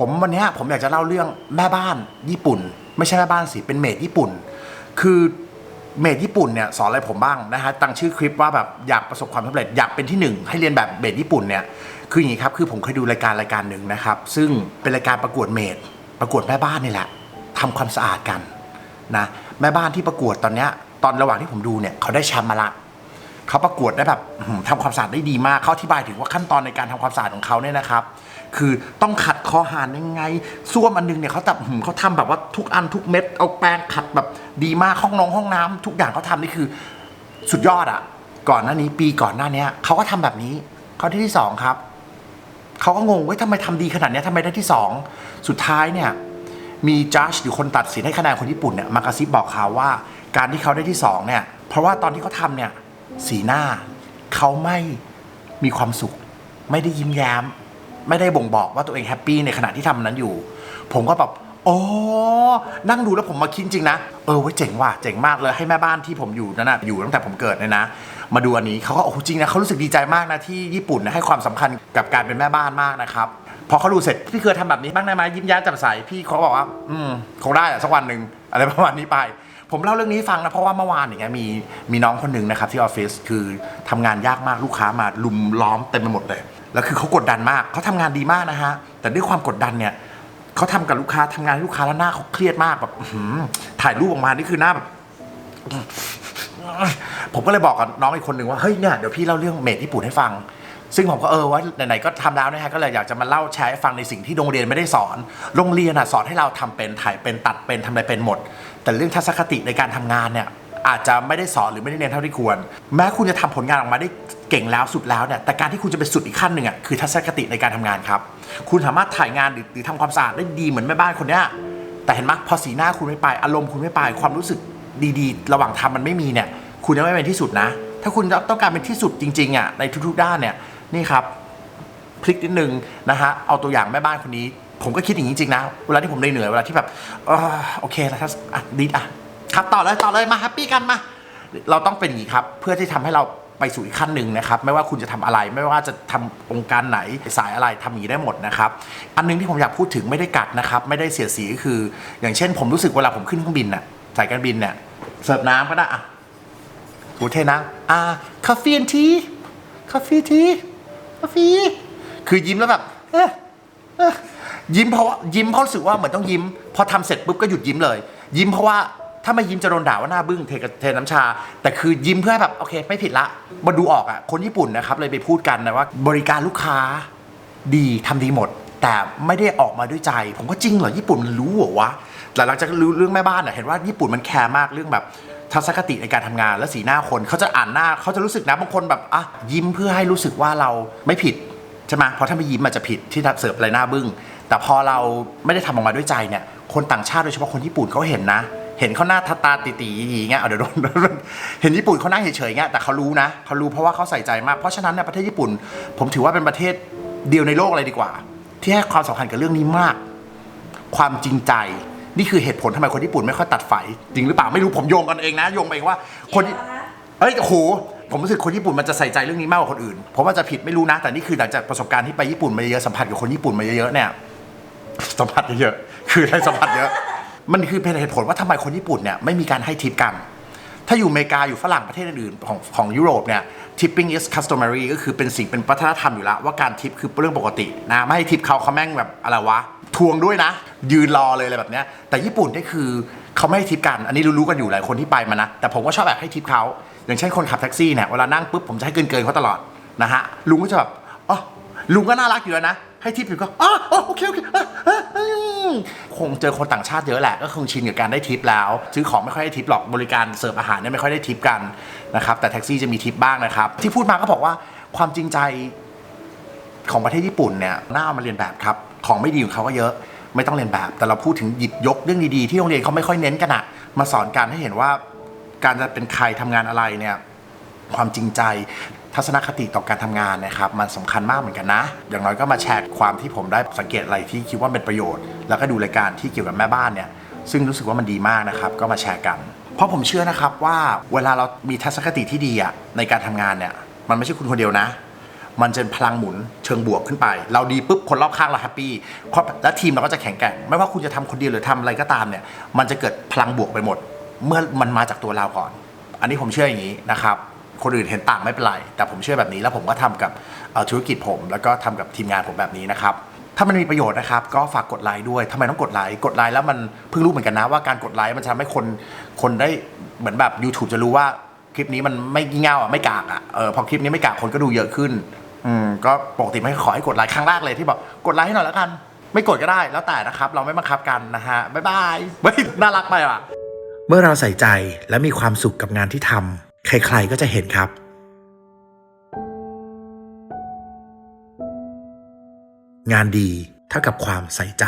ผมวันนี้ผมอยากจะเล่าเรื่องแม่บ้านญี่ปุ่น ไม่ใช่แม่บ้านสิเป็นเมดญี่ปุ่น คือเมดญี่ปุ่นเนี่ยสอนอะไรผมบ้างนะฮะตั้งชื่อคลิปว่าแบบอยากประสบความสำเร็จอยากเป็นที่หนึ่งให้เรียนแบบเมดญี่ปุ่นเนี่ยคืออย่างนี้ครับคือผมเคยดูรายการรายการหนึ่งนะครับ ซึ่งเป็นรายการประกวดเมดประกวดแม่บ้านนี่แหละทำความสะอาดกันนะแม่บ้านที่ประกวดตอนเนี้ยตอนระหว่างที่ผมดูเนี่ยเขาได้แชมป์มาละเขาประกวดได้แบบอื้อหือทำความสะอาดได้ดีมากเขาอธิบายถึงว่าขั้นตอนในการทำความสะอาดของเขาเนี่ยนะครับ คือต้องข คอหานยังไงส้วมอันนึงเนี่ยเขาแบบหือเขาทำแบบว่าทุกอันทุกเม็ดเอาแปรงขัดแบบดีมากห้องนองห้องน้ำทุกอย่างเขาทำนี่คือสุดยอดอะ่ะก่อนหน้านี้ปีก่อนหน้าเนี้ยเขาก็ทำแบบนี้ข้อที่ที่สองครับเขาก็งงว่าทำไมทำดีขนาดนี้ทำไมได้ที่สองสุดท้ายเนี่ยมีจัดหรือคนตัดสินให้คะแนนคนญี่ปุ่นเนี่ยมากระซิบบอกเขาว่า การที่เขาได้ที่สองเนี่ยเพราะว่าตอนที่เขาทำเนี่ยสีหน้าเขาไม่มีความสุข ไม่ได้ยิ้มแย้ม ไม่ได้บ่งบอกว่าตัวเองแฮปปี้ในขณะที่ทำอันนั้นอยู่ ผมก็แบบโอ้นั่งดูแล้วผมมาคิดจริงนะ เออเว้ยเจ๋งว่ะเจ๋งมากเลยให้แม่บ้านที่ผมอยู่นั่นนะอยู่ตั้งแต่ผมเกิดเนี่ยนะ มาดูอันนี้เขาก็โอ้โหจริงนะเขารู้สึกดีใจมากนะที่ญี่ปุ่นนะให้ความสำคัญกับการเป็นแม่บ้านมากนะครับพอเขาดูเสร็จพี่เคยทำแบบนี้บ้างได้ไหมยิ้มแย้มแจ่มใสพี่เขาบอกว่า อืมคงได้อะสักวันหนึ่งอะไรประมาณนี้ไป ผมเล่าเรื่องนี้ฟังนะเพราะว่าเมื่อวานอย่างเงี้ยมีมีน้องคนหนึ่งนะครับที่ออฟฟิศคือทำงานยากมากลูกค้ามาลุมล้อมเต็มไปหมดเลยแล้วคือเขากดดันมากเขาทำงานดีมากนะฮะแต่ด้วยความกดดันเนี่ยเขาทำกับลูกค้าทำงานให้ลูกค้าแล้วหน้าเขาเครียดมากแบบอื้อหือถ่ายรูปออกมานี่คือหน้าแบบ ผมก็เลยบอกกับน้องอีกคนหนึ่งว่าเฮ้ยเนี่ยเดี๋ยวพี่เล่าเรื่องเมดญี่ปุ่นให้ฟัง ซึ่งผมก็เออว่าไหนๆก็ทำแล้วนะฮะก็เลยอยากจะมาเล่าแชร์ให้ฟังในสิ่งที่โรงเรียนไม่ได้สอน โรงเรียนอะสอนให้เราทำเป็นถ่ายเป็นตัดเป็นทำอะไรเป็นหมด แต่เรื่องทัศนคติในการทำงานเนี่ยอาจจะไม่ได้สอนหรือไม่ได้เรียนเท่าที่ควร แม้คุณจะทำผลงานออกมาได้เก่งแล้วสุดแล้วเนี่ยแต่การที่คุณจะไปสุดอีกขั้นหนึ่งอะคือทัศนคติในการทำงานครับ คุณสามารถถ่ายงานหรือหรือทำความสะอาดได้ดีเหมือนแม่บ้านคนเนี้ยแต่เห็นไหมพอสีหน้าคุณไม่ไปอารมณ์คุณไม่ไปความรู้สึกดีๆ ระหว่างทำมันไม่มีเนี่ยคุณจะไม่เป็นที่สุดนะ ถ้าคุณต้องการเป็นที่สุดจริงๆอะในทุกๆด้านเนี่ย นี่ครับพลิกนิดนึงนะฮะเอาตัวอย่างแม่บ้านคนนี้ ผมก็คิดอย่างนี้จริงนะเวลาที่ผมเหนื่อยเวลาที่แบบอโอเคแล้วถ้าอะดีอะครับต่อเลยต่อเลยมาแฮปปี้กันมาเราต้องเป็นอย่างนี้ครับ เพื่อที่ทำให้เราไปสู่อีกขั้นหนึ่งนะครับ ไม่ว่าคุณจะทำอะไร ไม่ว่าจะทำองค์การไหนสายอะไรทำอย่างนี้ได้หมดนะครับ อันหนึงที่ผมอยากพูดถึงไม่ได้กัดนะครับ ไม่ได้เสียสีก็คือ อย่างเช่น ผมรู้สึกเวลาผมขึ้นเครื่องบินน่ะสายการบินเนี่ยเสิร์ฟน้ำก็ได้อะกูเทนะอ่าคาเฟ่ทีคาเฟ่ที คาเฟ่คือยิ้มแล้วแบบเอ๊ะเอ้อยิ้มเพราะว่ายิ้มเพราะรู้สึกว่าเหมือนต้องยิ้ม พอทำเสร็จปุ๊บก็หยุดยิ้มเลย ยิ้มเพราะว่าถ้าไม่ยิ้มจะโดนด่าว่าหน้าบึ้งเทเทน้ำชา แต่คือยิ้มเพื่อให้แบบโอเค ไม่ผิดละมาดูออกอะคนญี่ปุ่นนะครับเลยไปพูดกันนะว่า บริการลูกค้า ดีทำดีหมด แต่ไม่ได้ออกมาด้วยใจ ผมก็จริงเหรอญี่ปุ่นมันรู้เหรอวะแต่หลังจากรู้เรื่องแม่บ้านอะเห็นว่าญี่ปุ่นมันแคร์มากเรื่องแบบ ทัศนคติในการทำงานและสีหน้าคนเขาจะอ่านหน้าเขาจะรู้สึกนะบางคนแบบอะยิ้มเพื่อให้รู้สึกว่าเราไม่ผิดใช่ไหมเพราะถ้าไม่ยิ้มมันจะผิดที่เสิร์ฟอะไรหน้าบึ้ง แต่พอเราไม่ได้ทำออกมาด้วยใจเนี่ยคนต่างชาติโดยเฉพาะคนญี่ปุ่นเขาเห็นนะ เห็นเขาหน้าตาตาตีๆอย่างเงี้ยเอาเดี๋ยวโดนเห็นญี่ปุ่นเขานั่งเฉยๆอย่างเงี้ยแต่เขารู้นะเขารู้เพราะว่าเขาใส่ใจมากเพราะฉะนั้นเนี่ยประเทศญี่ปุ่น ผมถือว่าเป็นประเทศเดียวในโลกเลยดีกว่า ที่ให้ความสำคัญกับเรื่องนี้มาก ความจริงใจ นี่คือเหตุผลทำไมคนญี่ปุ่นไม่ค่อยตัดไฟจริงหรือเปล่าไม่รู้ผมโยงกันเองนะโยงไปเองว่าคนเฮ้ยโอ้โหผมรู้สึกคนญี่ปุ่นมันจะใส่ใจเรื่องนี้มากกว่าคนอื่น ผมว่าจะผิดไม่รู้นะ แต่นี่คือหลังจากประสบการณ์ที่ไปญี่ปุ่นมาเยอะสัมผัสกับคนญี่ปุ่นมาเยอะๆเนี่ยสัมผัสเยอะๆคือได้สัมผัสเยอะ มันคือเป็นเหตุผลว่าทำไมคนญี่ปุ่นเนี่ยไม่มีการให้ทิปกัน ถ้าอยู่อเมริกาอยู่ฝรั่งประเทศอื่นๆของของยุโรปเนี่ย tipping is customary ก็คือเป็นสิ่งเป็นวัฒนธรรมอยู่แล้วว่าการทิปคือเรื่องปกตินะไม่ให้ทิปเขาเขาแม่งแบบอะไรวะท วงด้วยนะ ยืนรอเลยอะไรแบบเนี้ยแต่ญี่ปุ่นนี่คือเขาไม่ให้ทิปกัน อันนี้รู้ๆกันอยู่หลายคนที่ไปมานะ แต่ผมก็ชอบแบบให้ทิปเขาอย่างเช่นคนขับแท็กซี่เนี่ยเวลานั่งปุ๊บผมจะให้เกินเกินเขาตลอดนะฮะลุงก็จะแบบอ๋อลุงก็น่ารักอยู่แล้วนะให้ทิปอยู่ก็อ๋ออ๋อโอเคโอเคอะอะอืมคงเจอคนต่างชาติเยอะแหละก็คงชินกับการได้ทิปแล้วซื้อของไม่ค่อยได้ทิปหรอกบริการเสิร์ฟอาหารเนี่ยไม่ค่อยได้ทิปกันนะครับแต่แท็กซี่จะมีทิปบ้างนะครับ ที่พูดมาก็บอกว่าความจริงใจของประเทศญี่ปุ่นเนี่ยน่าเอามาเรียนแบบครับ ของไม่ดีของเขาก็เยอะ ไม่ต้องเรียนแบบ แต่เราพูดถึงหยิบยกเรื่องดีๆที่โรงเรียนเขาไม่ค่อยเน้นกันอะมาสอนการให้เห็นว่า การจะเป็นใครทำงานอะไรเนี่ย ความจริงใจทัศนคติต่อการทำงานนะครับ มันสำคัญมากเหมือนกันนะ อย่างน้อยก็มาแชร์ความที่ผมได้สังเกตอะไรที่คิดว่าเป็นประโยชน์ แล้วก็ดูรายการที่เกี่ยวกับแม่บ้านเนี่ย ซึ่งรู้สึกว่ามันดีมากนะครับ ก็มาแชร์กัน เพราะผมเชื่อนะครับว่าเวลาเรามีทัศนคติที่ดีอะในการทำงานเนี่ย มันไม่ใช่คุณคนเดียวนะ มันจะเป็นพลังหมุนเชิงบวกขึ้นไป เราดีปุ๊บคนรอบข้างเราแฮปปี้และทีมเราก็จะแข็งแกร่ง ไม่ว่าคุณจะทำคนเดียวหรือทำอะไรก็ตามเนี่ย มันจะเกิดพลังบวกไปหมด เมื่อมันมาจากตัวเราก่อน อันนี้ผมเชื่ออย่างนี้นะครับ คนอื่นเห็นต่างไม่เป็นไร แต่ผมเชื่อแบบนี้แล้วผมก็ทำกับธุรกิจผม แล้วก็ทำกับทีมงานผมแบบนี้นะครับถ้ามันมีประโยชน์นะครับ ก็ฝากกดไลค์ด้วยทำไมต้องกดไลค์กดไลค์แล้วมันเพิ่งรู้เหมือนกันนะว่าการกดไลค์มันจะทำให้คนคนได้เหมือนแบบ YouTube จะรู้ว่าคลิปนี้มันไม่งี่เง่าอะไม่กากอะเออพอคลิปนี้ไม่กากคนก็ดูเยอะขึ้น อืมก็ปกติไม่ขอให้กดไลค์ครั้งแรกเลยที่บอกกดไลค์ให้หน่อยแล้วกัน ไม่กดก็ได้แล้วแต่นะครับ เราไม่บังคับกันนะฮะบ๊ายบายเฮ้ยน่ารักไปว่ะ เมื่อเราใส่ใจและมีความสุขกับงานที่ทำใครๆก็จะเห็นครับงานดีเท่ากับความใส่ใจ